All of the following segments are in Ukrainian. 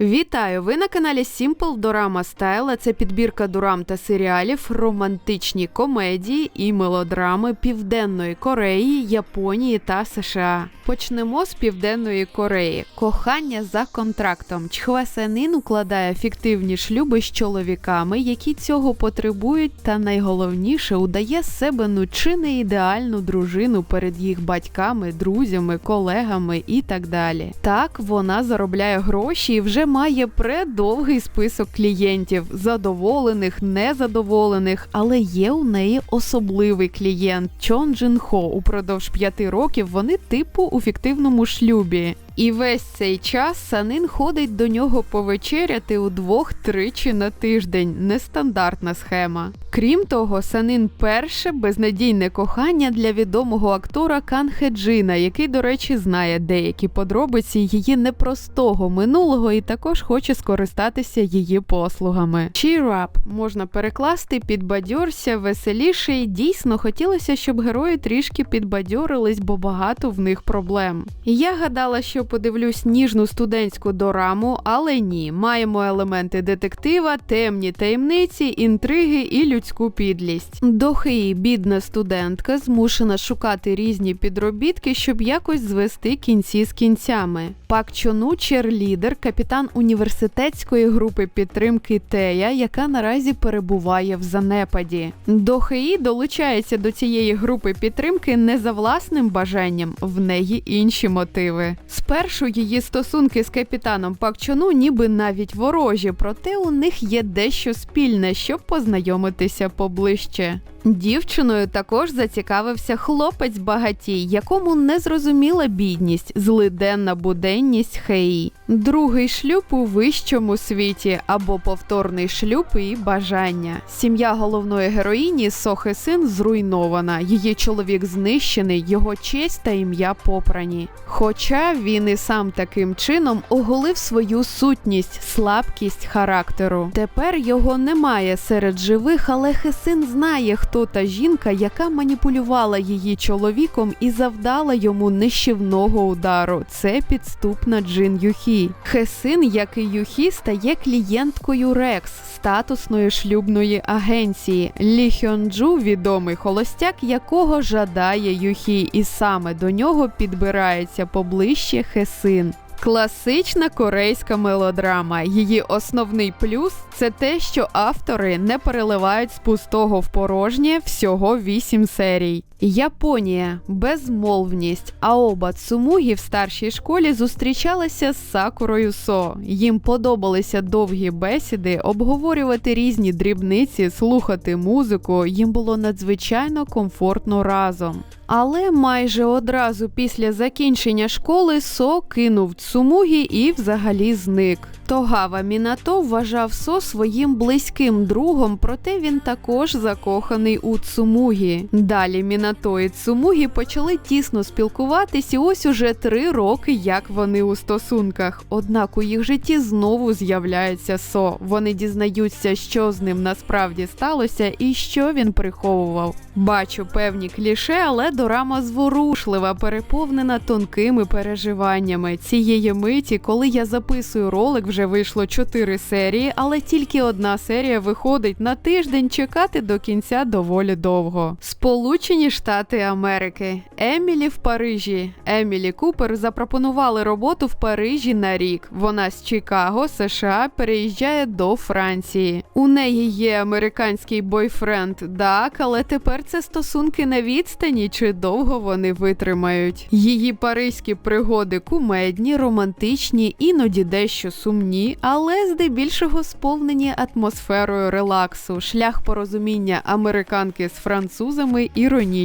Вітаю! Ви на каналі Simple Dorama Style. Це підбірка дорам та серіалів, романтичні комедії і мелодрами Південної Кореї, Японії та США. Почнемо з Південної Кореї. Кохання за контрактом. Чхва Сенин укладає фіктивні шлюби з чоловіками, які цього потребують, та найголовніше удає з себе ну чи не ідеальну дружину перед їх батьками, друзями, колегами і так далі. Так вона заробляє гроші і вже має предовгий список клієнтів, задоволених, незадоволених, але є у неї особливий клієнт Чон Джин Хо. Упродовж п'яти років вони типу у фіктивному шлюбі. І весь цей час Санин ходить до нього повечеряти удвох тричі на тиждень. Нестандартна схема. Крім того, Санин перше безнадійне кохання для відомого актора Кан Хеджина, який, до речі, знає деякі подробиці її непростого минулого і також хоче скористатися її послугами. Cheer up можна перекласти підбадьорся, веселіше і дійсно хотілося, щоб герої трішки підбадьорились, бо багато в них проблем. Я гадала, що подивлюсь ніжну студентську дораму, але ні, маємо елементи детектива, темні таємниці, інтриги і людську підлість. Дохи, бідна студентка, змушена шукати різні підробітки, щоб якось звести кінці з кінцями. Пак Чону черлідер, капітан університетської групи підтримки Тея, яка наразі перебуває в занепаді. Дохеї долучається до цієї групи підтримки не за власним бажанням, в неї інші мотиви. Спершу її стосунки з капітаном Пакчону ніби навіть ворожі, проте у них є дещо спільне, щоб познайомитися поближче. Дівчиною також зацікавився хлопець багатій, якому не зрозуміла бідність, злиденна буденність Хеї. Другий шлюб у вищому світі або повторний шлюб і бажання. Сім'я головної героїні Сохи син зруйнована. Її чоловік знищений, його честь та ім'я попрані. Хоча він і сам таким чином оголив свою сутність, слабкість характеру. Тепер його немає серед живих, але Хесин знає, хто та жінка, яка маніпулювала її чоловіком і завдала йому нищівного удару. Це підступна Джин Юхі. Хесин, як і Юхі, стає клієнткою Рекс, статусної шлюбної агенції. Лі Хьонджу, відомий холостяк, якого жадає Юхі, і саме до нього підбирається поближче Хесин. Класична корейська мелодрама. Її основний плюс це те, що автори не переливають з пустого в порожнє всього вісім серій. Японія безмовність. Аоба Цумугі в старшій школі зустрічалася з Сакурою Со. Їм подобалися довгі бесіди, обговорювати різні дрібниці, слухати музику. Їм було надзвичайно комфортно разом. Але майже одразу після закінчення школи Со кинув Цумугі і взагалі зник. Тогава Мінато вважав Со своїм близьким другом, проте він також закоханий у Цумугі. Далі Мінато і Цумугі почали тісно спілкуватись, і ось уже три роки, як вони у стосунках. Однак у їх житті знову з'являється Со. Вони дізнаються, що з ним насправді сталося і що він приховував. Бачу певні кліше, але дорама зворушлива, переповнена тонкими переживаннями. Цієї миті, коли я записую ролик, вже вийшло чотири серії, але тільки одна серія виходить на тиждень. Чекати до кінця доволі довго. Сполучені Штати Америки. Емілі в Парижі. Емілі Купер запропонували роботу в Парижі на рік. Вона з Чикаго, США, переїжджає до Франції. У неї є американський бойфренд, так, але тепер це стосунки на відстані, чи довго вони витримають. Її паризькі пригоди кумедні, романтичні, іноді дещо сумні, але здебільшого сповнені атмосферою релаксу. Шлях порозуміння американки з французами іронічний.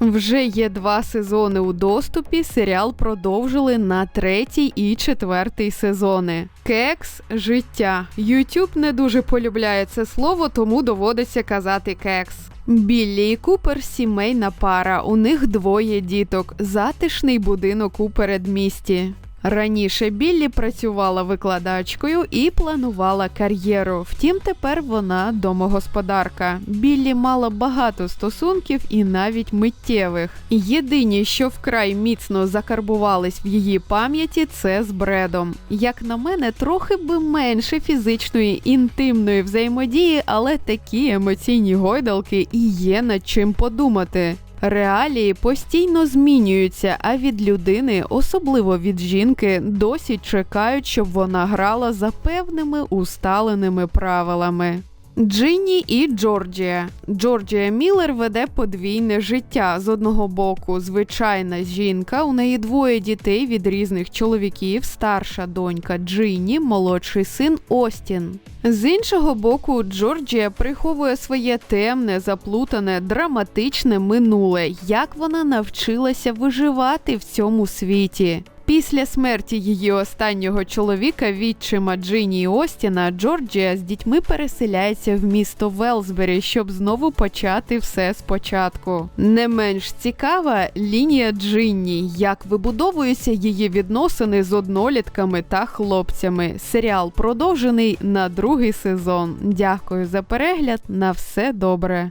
Вже є два сезони у доступі. Серіал продовжили на третій і четвертий сезони. Кекс життя. YouTube не дуже полюбляє це слово, тому доводиться казати кекс. Біллі і Купер сімейна пара. У них двоє діток. Затишний будинок у передмісті. Раніше Біллі працювала викладачкою і планувала кар'єру. Втім, тепер вона домогосподарка. Біллі мала багато стосунків і навіть миттєвих. Єдині, що вкрай міцно закарбувались в її пам'яті, це з Бредом. Як на мене, трохи би менше фізичної інтимної взаємодії, але такі емоційні гойдалки і є над чим подумати. Реалії постійно змінюються, а від людини, особливо від жінки, досі чекають, щоб вона грала за певними усталеними правилами. Джинні і Джорджія. Джорджія Міллер веде подвійне життя. З одного боку, звичайна жінка. У неї двоє дітей від різних чоловіків, старша донька Джинні, молодший син Остін. З іншого боку, Джорджія приховує своє темне, заплутане, драматичне минуле, як вона навчилася виживати в цьому світі. Після смерті її останнього чоловіка, відчима Джині і Остіна, Джорджія з дітьми переселяється в місто Велсбері, щоб знову почати все спочатку. Не менш цікава лінія Джинні, як вибудовуються її відносини з однолітками та хлопцями. Серіал продовжений на другий сезон. Дякую за перегляд. На все добре.